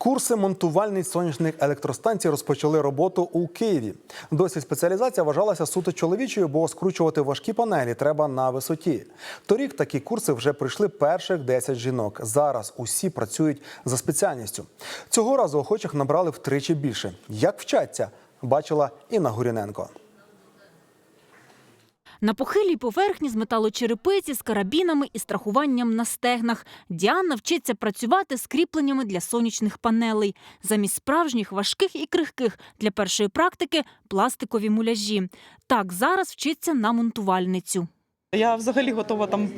Курси монтувальних сонячних електростанцій розпочали роботу у Києві. Досі спеціалізація вважалася суто чоловічою, бо скручувати важкі панелі треба на висоті. Торік такі курси вже пройшли перших 10 жінок. Зараз усі працюють за спеціальністю. Цього разу охочих набрали втричі більше. Як вчаться, бачила Інна Гуріненко. На похилій поверхні з металочерепиці, з карабінами і страхуванням на стегнах. Діана вчиться працювати з кріпленнями для сонячних панелей. Замість справжніх важких і крихких для першої практики пластикові муляжі. Так зараз вчиться на монтувальницю. Я взагалі готова там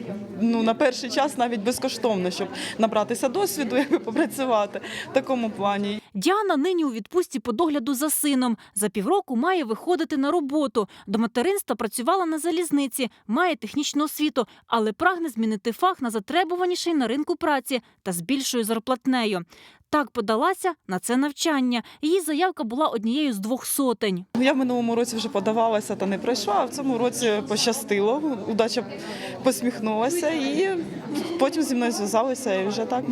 ну на перший час навіть безкоштовно, щоб набратися досвіду, якби попрацювати в такому плані. Діана нині у відпустці по догляду за сином. За півроку має виходити на роботу. До материнства працювала на залізниці, має технічну освіту, але прагне змінити фах на затребуваніший на ринку праці та з більшою зарплатнею. Так подалася на це навчання. Її заявка була однією з двох сотень. Я в минулому році вже подавалася та не пройшла. А в цьому році пощастило. Удача посміхнулася, і потім зі мною зв'язалися, і вже так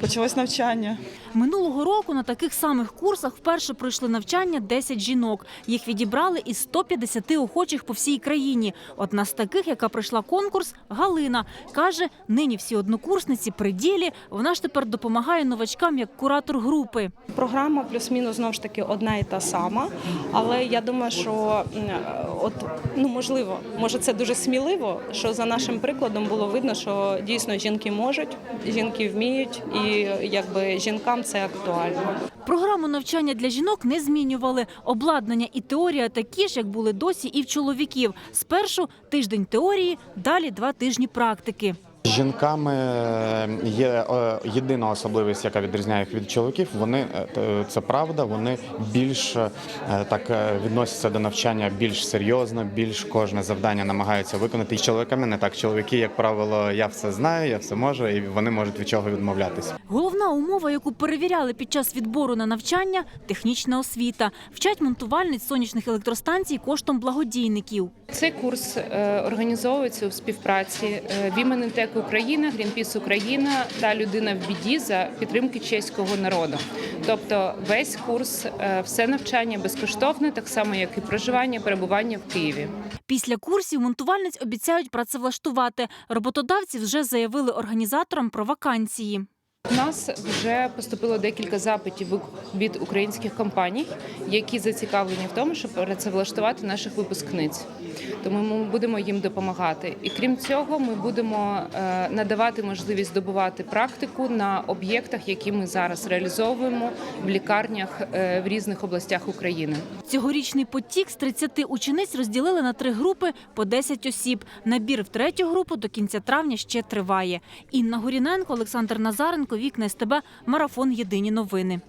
почалось навчання. Минулого року на таких самих курсах вперше пройшли навчання 10 жінок. Їх відібрали із 150 охочих по всій країні. Одна з таких, яка пройшла конкурс, Галина каже: нині всі однокурсниці при ділі. Вона ж тепер допомагає новачкам як куратор групи. Програма плюс-мінус знову ж таки одна і та сама. Але я думаю, що от ну можливо, може це дуже сміливо, що за нашим прикладом було видно, що дійсно жінки можуть, жінки вміють, і якби жінкам це актуально. Програму навчання для жінок не змінювали. Обладнання і теорія такі ж, як були досі, і в чоловіків. Спершу тиждень теорії, далі два тижні практики. З Жінками є е, єдина особливість, яка відрізняє їх від чоловіків. Вони е, це правда, вони більш е, так е, відносяться до навчання більш серйозно, більш кожне завдання намагаються виконати. І з чоловіками не так. Чоловіки, як правило, я все знаю, я все можу, і вони можуть від чого відмовлятися. Головна умова, яку перевіряли під час відбору на навчання технічна освіта. Вчать монтувальниць сонячних електростанцій коштом благодійників. Цей курс е, організовується у співпраці е, Women Україна, Грінпіс Україна та Людина в біді за підтримки чеського народу. Тобто весь курс, е, все навчання безкоштовне, так само як і проживання, перебування в Києві. Після курсів монтувальниць обіцяють працевлаштувати. Роботодавці вже заявили організаторам про вакансії. У нас вже поступило декілька запитів від українських компаній, які зацікавлені в тому, щоб працевлаштувати наших випускниць. Тому ми будемо їм допомагати. І крім цього, ми будемо е, надавати можливість здобувати практику на об'єктах, які ми зараз реалізовуємо в лікарнях е, в різних областях України. Цьогорічний потік з 30 учениць розділили на три групи по 10 осіб. Набір в третю групу до кінця травня ще триває. Інна Горіненко, Олександр Назаренко, Вікна СТБ, Марафон Єдині новини.